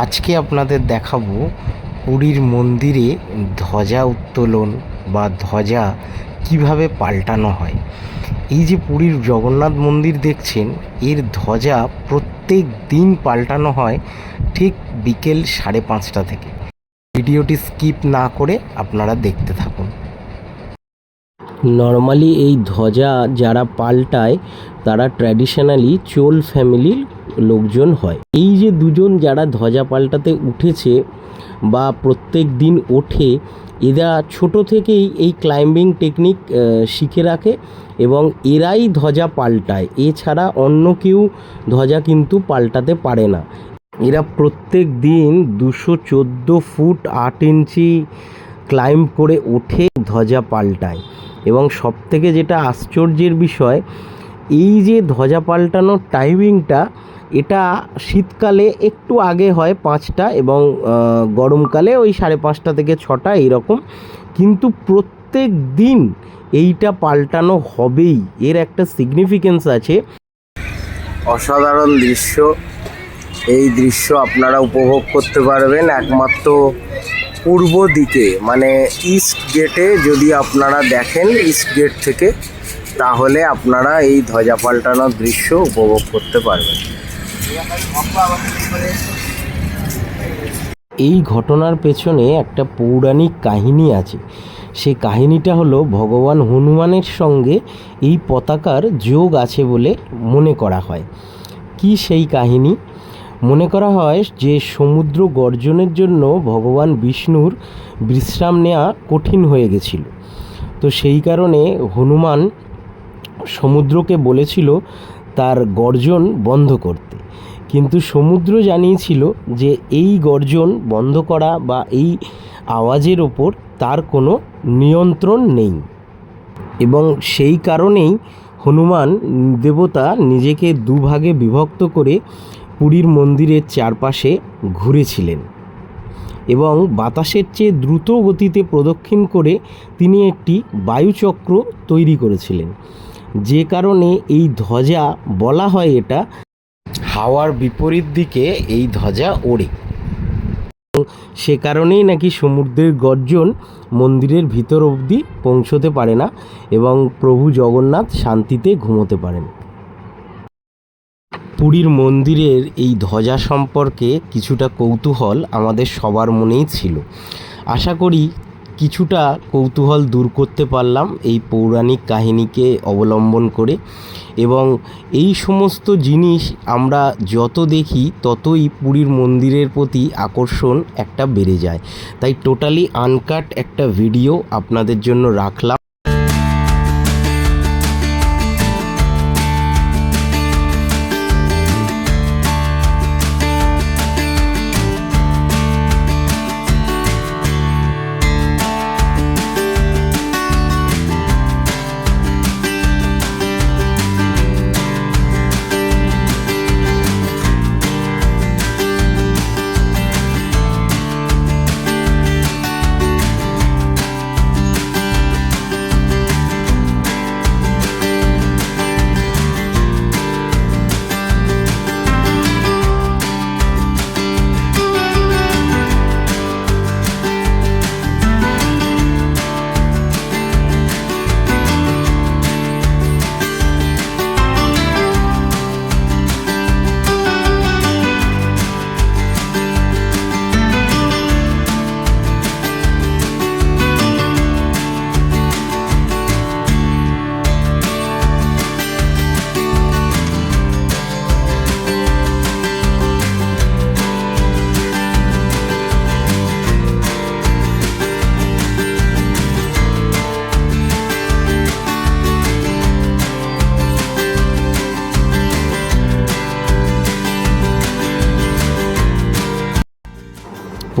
আজকে আপনাদের দেখাবো পুরীর মন্দিরে ধ্বজা উত্তোলন বা ধ্বজা কীভাবে পাল্টানো হয়। এই যে পুরীর জগন্নাথ মন্দির দেখছেন, এর ধ্বজা প্রত্যেক দিন পাল্টানো হয় ঠিক বিকেল সাড়ে পাঁচটা থেকে। ভিডিওটি স্কিপ না করে আপনারা দেখতে থাকুন। নর্মালি এই ধ্বজা যারা পাল্টায়, তারা ট্র্যাডিশনালি চোল ফ্যামিলির লোকজন হয়। এই যে দুজন যারা ধ্বজা পাল্টাতে উঠেছে বা প্রত্যেক দিন ওঠে, এরা ছোট থেকেই এই ক্লাইম্বিং টেকনিক শিখে রাখে এবং এরাই ধ্বজা পাল্টায়। এছাড়া অন্য কেউ ধ্বজা কিন্তু পাল্টাতে পারে না। এরা প্রত্যেক দিন দুশো চোদ্দ ফুট আট ইঞ্চি ক্লাইম্ব করে ওঠে ধ্বজা পাল্টায়। এবং সবথেকে যেটা আশ্চর্যের বিষয়, এই যে ধ্বজা পাল্টানোর টাইমিংটা এটা শীতকালে একটু আগে হয় পাঁচটা এবং গরমকালে ওই সাড়ে পাঁচটা থেকে ছটা এইরকম। কিন্তু প্রত্যেক দিন এইটা পাল্টানো হবেই, এর একটা সিগনিফিকেন্স আছে। অসাধারণ দৃশ্য। এই দৃশ্য আপনারা উপভোগ করতে পারবেন একমাত্র পূর্ব দিকে মানে ইস্ট গেটে যদি আপনারা দেখেন ইস্ট গেট থেকে, তাহলে আপনারা এই ধ্বজা পাল্টানোর দৃশ্য উপভোগ করতে পারবেন। এই ঘটনার পেছনে একটা পৌরাণিক কাহিনী আছে। সেই কাহিনীটা হলো ভগবান হনুমানের সঙ্গে এই পতাকার যোগ আছে বলে মনে করা হয়। কি সেই কাহিনী? মনে করা হয় যে সমুদ্র গর্জনের জন্য ভগবান বিষ্ণুর বিশ্রাম নেওয়া কঠিন হয়ে গেছিল। তো সেই কারণে হনুমান সমুদ্রকে বলেছিল, তার গর্জন বন্ধ করতে। কিন্তু সমুদ্র জানিয়েছিল যে এই গর্জন বন্ধ করা বা এই আওয়াজের ওপর তার কোনো নিয়ন্ত্রণ নেই। এবং সেই কারণেই হনুমান দেবতা নিজেকে দুভাগে বিভক্ত করে পুরীর মন্দিরের চারপাশে ঘুরেছিলেন এবং বাতাসের চেয়ে দ্রুত গতিতে প্রদক্ষিণ করে তিনি একটি বায়ুচক্র তৈরি করেছিলেন। যে কারণে এই ধ্বজা বলা হয় এটা হাওয়ার বিপরীত দিকে এই ধ্বজা ওড়ে। সে কারণেই নাকি সমুদ্রের গর্জন মন্দিরের ভিতর অবধি পৌঁছতে পারে না এবং প্রভু জগন্নাথ শান্তিতে ঘুমোতে পারেন। পুরীর মন্দিরের এই ধ্বজা সম্পর্কে কিছুটা কৌতূহল আমাদের সবার মনেই ছিল। আশা করি কিছুটা কৌতূহল দূর করতে পারলাম এই পৌরাণিক কাহিনীকে অবলম্বন করে। এবং এই সমস্ত জিনিস আমরা যত দেখি, ততই পুরীর মন্দিরের প্রতি আকর্ষণ একটা বেড়ে যায়। তাই টোটালি আনকাট একটা ভিডিও আপনাদের জন্য রাখলাম।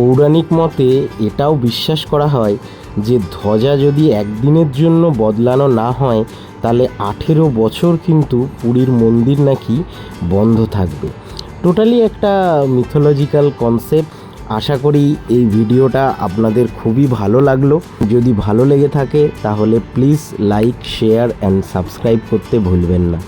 পৌরাণিক মতে এটাও বিশ্বাস করা হয় যে ধ্বজা যদি একদিনের জন্য বদলানো না হয়, তাহলে আঠেরো বছর কিন্তু পুরীর মন্দির নাকি বন্ধ থাকবে। টোটালি একটা মিথোলজিক্যাল কনসেপ্ট আশা করি এই ভিডিওটা আপনাদের খুবই ভালো লাগল। যদি ভালো লেগে থাকে, তাহলে please like share and subscribe করতে ভুলবেন না।